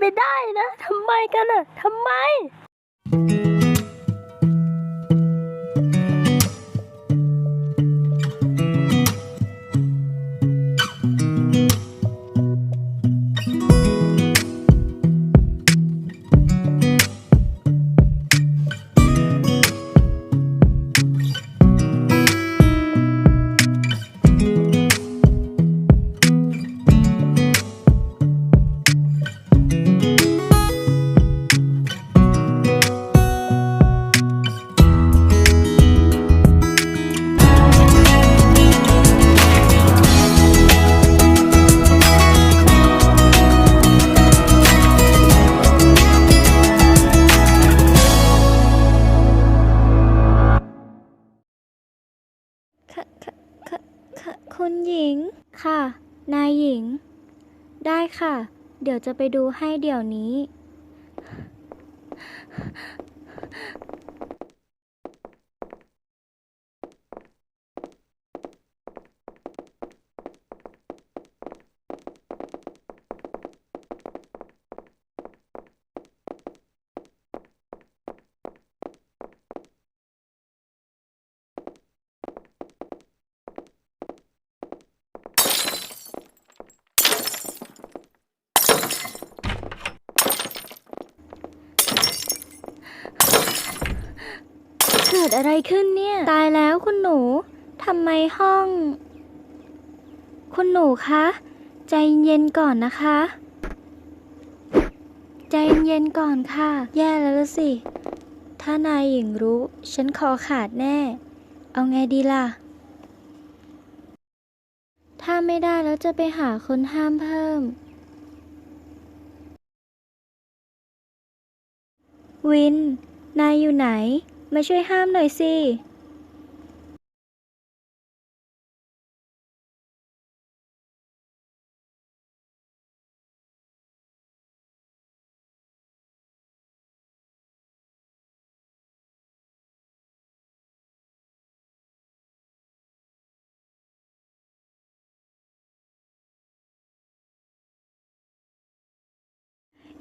ไปได้นะทำไมกันอะทำไม คุณหญิง ค่ะ นายหญิง ได้ค่ะ เดี๋ยวจะไปดูให้เดี๋ยวนี้ กิดอะไรขึ้นเนี่ย ตายแล้วคุณหนูทำไมห้อง คุณหนูคะ ใจเย็นก่อนนะคะ ใจเย็นก่อนค่ะ แย่แล้วสิ ถ้านายหญิงรู้ ฉันคอขาดแน่ เอาไงดีล่ะ ถ้าไม่ได้แล้วจะไปหาคนห้ามเพิ่ม วิน นายอยู่ไหน มาช่วยห้ามหน่อยสิ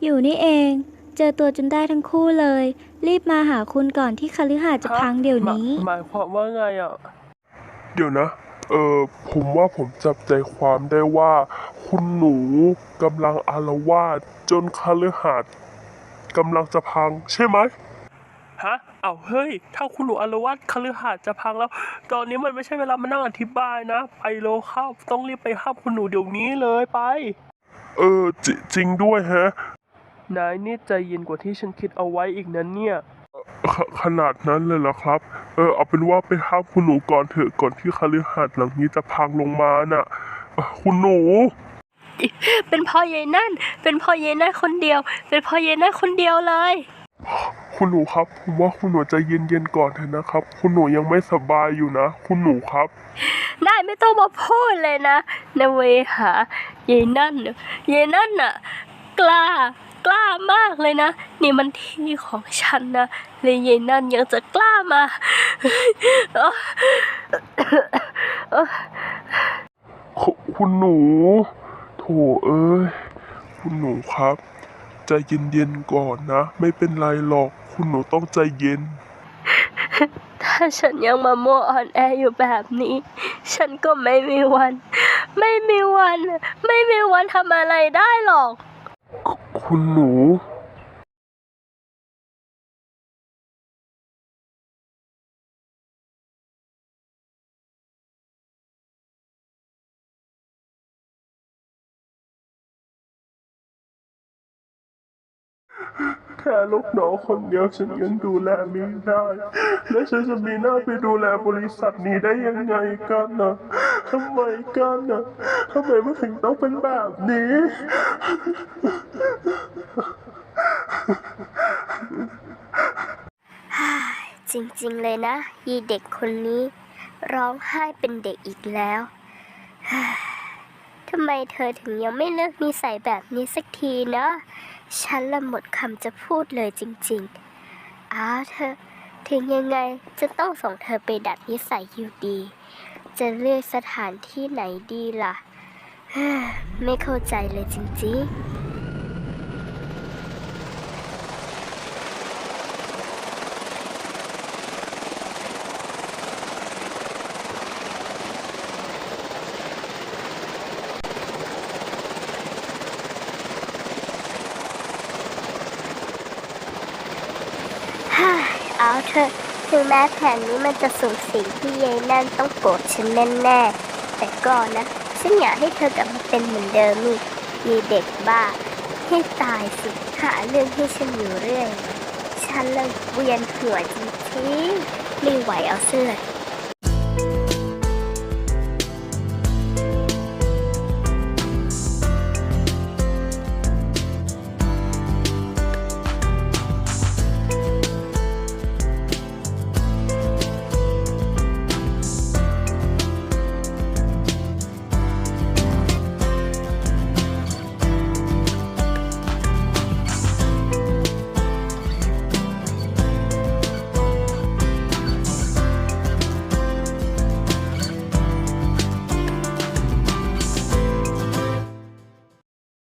อยู่นี่เอง เจอตัวจนได้ทั้งคู่เลย รีบมาหาคุณก่อนที่คฤหาสน์จะพังเดี๋ยวนี้ หมายความว่าไงอะ เดี๋ยวนะ เออผมว่าผมจับใจความได้ว่า คุณหนูกำลังอารวาสจนคฤหาสน์กำลังจะพัง ใช่ไหมฮะ เอาเฮ้ย ถ้าคุณหนูอารวาสคฤหาสน์จะพังแล้ว ตอนนี้มันไม่ใช่เวลามานั่งอธิบายนะ ไปโลเข้าต้องรีบไปห้ามคุณหนูเดี๋ยวนี้เลยไป เออจจริงด้วยฮะ นายนี่ใจเย็นกว่าที่ฉันคิดเอาไว้อีกนั้นเนี่ย ขขนาดนั้นเลยเหรอครับ เออเอาเป็นว่าไปห้ามคุณหนูก่อนเถอะก่อนที่คฤหาสน์หลังนี้จะพังลงมาน่ะเอ่อคุณหนู เป็นเพ่อเยายนั่น เป็นเพ่อเยายนั่นคนเดียว เป็นเพ่อเยายนั่นคนเดียวเลย คุณหนูครับ ผมว่าคุณหนูใจเย็นๆก่อนเถอะนะครับ คุณหนูยังไม่สบายอยู่นะ คุณหนูครับนายไม่ต้องมาพูดเลยนะนาเวหาเยายนั่นน่ะเยายนั่นน่ะ กล้า กล้ามากเลยนะ นี่มันที่ของฉันนะเลยเยายนั่นยังจะกล้ามาคุคุณหนูโถเอ้ยคุณหนูครับใจเย็นๆก่อนนะ ไม่เป็นไรหรอก คุณหนูต้องใจเย็น ถ้าฉันยังมาโมวอ่อนแออยู่แบบนี้ ฉันก็ไม่มีวัน ไม่มีวัน ไม่มีวันทำอะไรได้หรอก คุณหนูแค่ลูกน้องคนเดียวฉันยังดูแลไม่ได้ และฉันจะมีหน้าไปดูแลบริษัทนี้ได้ยังไงกันนะ ทำไมกันนะทำไมมันถึงต้องเป็นแบบนี้จริงๆเลยนะยีเด็กคนนี้ ร้องไห้เป็นเด็กอีกแล้วทำไมเธอถึงยังไม่เลิกนิสัยแบบนี้สักทีเนาะฉันละหมดคำจะพูดเลยจริงๆอ้าวเธอ ถึงยังไงจะต้องส่งเธอไปดัดนิสัยอยู่ดี จะเลือกสถานที่ไหนดีล่ะ ไม่เข้าใจเลยจริงๆเอาเถอะ ถึงแม้แผนนี้มันจะสูงสิงที่ยายนั่นต้องโกรธฉันแน่ๆแต่ก็นะ ฉันอยากให้เธอกลับมาเป็นเหมือนเดิมนี่มีเด็กบ้า ให้ตายสิหาเรื่องให้ฉันอยู่เรื่อย ฉันเลยเวียนหัวจริงๆไม่ไหวเอาเสื้อ